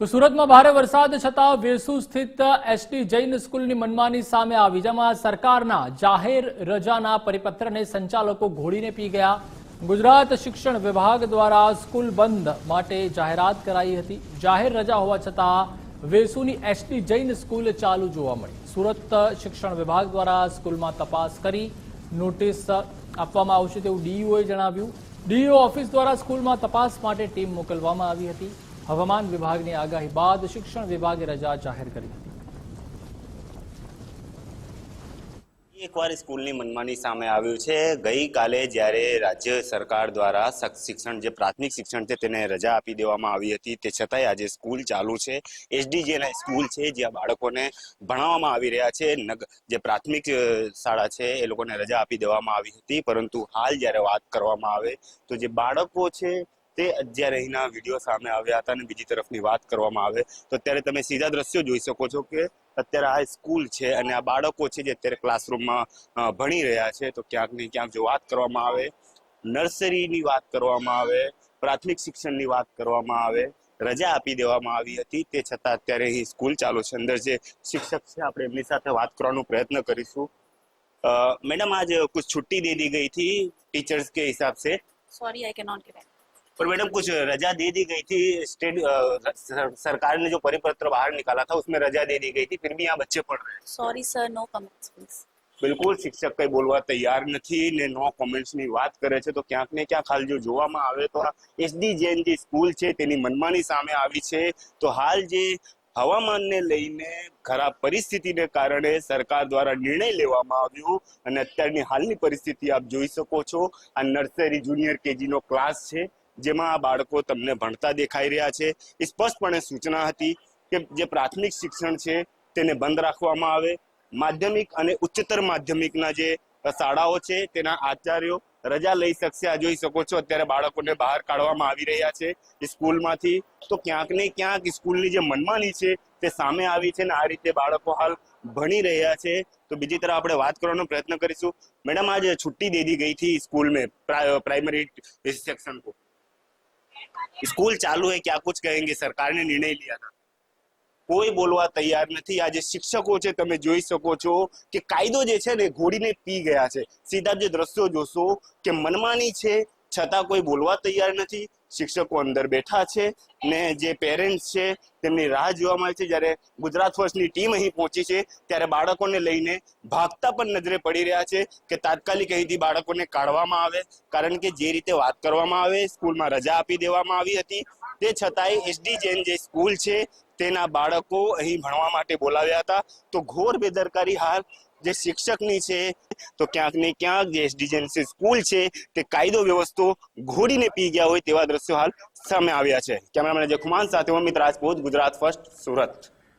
તો સુરતમાં ભારે વરસાદ છતાં વેસુ સ્થિત એસટી જૈન સ્કૂલની મનમાની સામે આવી, જેમાં સરકારના જાહેર રજાના પરિપત્રને સંચાલકો ઘોડીને પી ગયા. ગુજરાત શિક્ષણ વિભાગ દ્વારા સ્કૂલ બંધ માટે જાહેરાત કરાઈ હતી. જાહેર રજા હોવા છતાં વેસુની એસટી જૈન સ્કૂલ ચાલુ જોવા મળી. સુરત શિક્ષણ વિભાગ દ્વારા સ્કૂલમાં તપાસ કરી નોટિસ આપવામાં આવશે તેવું ડીઈઓએ જણાવ્યું. ડીઈઓ ઓફિસ દ્વારા સ્કૂલમાં તપાસ માટે ટીમ મોકલવામાં આવી હતી. હવામાન વિભાગની આગાહી બાદ શિક્ષણ વિભાગે રજા જાહેર કરી હતી. એકવાર સ્કૂલની મનમાની સામે આવ્યું છે. ગઈકાલે જ્યારે રાજ્ય સરકાર દ્વારા શક- શિક્ષણ, જે પ્રાથમિક શિક્ષણ છે તેને રજા આપી દેવામાં આવી હતી, તે છતાંય આજે સ્કૂલ ચાલુ છે. એસડીજેના સ્કૂલ છે, જ્યાં બાળકોને ભણાવવામાં આવી રહ્યા છે. જે પ્રાથમિક શાળા છે, એ લોકોને રજા આપી દેવામાં આવી હતી. પરંતુ હાલ જ્યારે વાત કરવામાં આવે, તો જે બાળકો છે તે જ્યારે અહીંના વિડીયો સામે આવ્યા હતા અને બીજી તરફની વાત કરવામાં આવે તો અત્યારે તમે સીધા દ્રશ્યો જોઈ શકો છો કે અત્યારે આ સ્કૂલ છે અને આ બાળકો છે જે અત્યારે ક્લાસરૂમમાં અ, ભણી રહ્યા છે તો ક્યાંક ને ક્યાંક જો વાત કરવામાં આવે નર્સરીની વાત કરવામાં આવે પ્રાથમિક શિક્ષણની વાત કરવામાં આવે રજા આપી દેવામાં આવી હતી તે છતાં અત્યારે અહીં સ્કૂલ ચાલુ છે અંદર જે શિક્ષક છે આપણે એમની સાથે વાત કરવાનો પ્રયત્ન કરીશું અ, मैडम आज कुछ छुट्टी दे दी गई थी टीचर्स के हिसाब से sorry I can not give पर मैडम कुछ रजा दे दी गई थी स्टेट अ, सर- सरकार ने जो परिपत्र बाहर निकाला था उसमें रजा दे दी गई थी फिर भी यहाँ बच्चे पढ़ रहे हैं sorry sir no comments please બિલકુલ શિક્ષક કઈ બોલવા તૈયાર નથી ને નો કોમેન્ટ્સ ની વાત કરે છે તો ક્યાંક ને ક્યાંક હાલ જો જોવામાં આવે તો આ એસડી જૈન જે સ્કૂલ છે તેની મનમાની સામે આવી છે તો હાલ જે હવામાનને લઈને ખરાબ પરિસ્થિતિને કારણે સરકાર દ્વારા નિર્ણય લેવામાં આવ્યો અને અત્યારની હાલની પરિસ્થિતિ આપ જોઈ શકો છો આ નર્સરી જુનિયર કેજી નો ક્લાસ છે જેમાં આ બાળકો તમને ભણતા દેખાઈ રહ્યા છે. એ સ્પષ્ટપણે સૂચના હતી કે જે પ્રાથમિક શિક્ષણ છે તેને બંધ રાખવામાં આવે. માધ્યમિક અને ઉચ્ચતર માધ્યમિકના જે શાળાઓ છે તેના આચાર્યો રજા લઈ શકશે. આ જોઈ શકો છો, અત્યારે બાળકોને બહાર કાઢવામાં આવી રહ્યા છે સ્કૂલમાંથી. તો ક્યાંક ને ક્યાંક સ્કૂલની જે મનમાની છે તે સામે આવી છે ને આ રીતે બાળકો હાલ ભણી રહ્યા છે. તો બીજી તરફ આપણે વાત કરવાનો પ્રયત્ન કરીશું. મેડમ, આજે છુટ્ટી દે દી ગઈ હતી સ્કૂલ મેં પ્રાઇમરી સેક્શન કો को स्कूल चालू है क्या कुछ कहेंगे सरकार ने निर्णय लिया था કોઈ બોલવા તૈયાર નથી આ જે શિક્ષકો છે તમે જોઈ શકો છો કે કાયદો જે છે ને ઘોડીને પી ગયા છે સીધા જે દ્રશ્યો જોશો કે મનમાની છે છતાં કોઈ બોલવા તૈયાર નથી શિક્ષકો અંદર બેઠા છે ને જે પેરેન્ટ્સ છે, તેમની રાહ જોવા મળે છે. જ્યારે ગુજરાત ફર્સ્ટની ટીમ અહીં પહોંચી છે, ત્યારે બાળકોને લઈને ભાગતા પણ નજરે પડી રહ્યા છે કે તાત્કાલિક અહીંથી બાળકોને કાઢવામાં આવે. કારણ કે જે રીતે વાત કરવામાં આવે, સ્કૂલમાં રજા આપી દેવામાં આવી હતી. તે છતાંય એસડી જૈન જે સ્કૂલ છે, તેના બાળકો અહીં ભણવા માટે બોલાવ્યા હતા. તો ઘોર બેદરકારી હાલ જે શિક્ષકની છે, તો ક્યાંક ને ક્યાંક જે એસડી સ્કૂલ છે, તે કાયદો વ્યવસ્થો ઘોડીને પી ગયા હોય તેવા દ્રશ્યો હાલ સામે આવ્યા છે. કેમેરામેન અજય કુમાર સાથે અમિત રાજપૂત, ગુજરાત ફર્સ્ટ સુરત.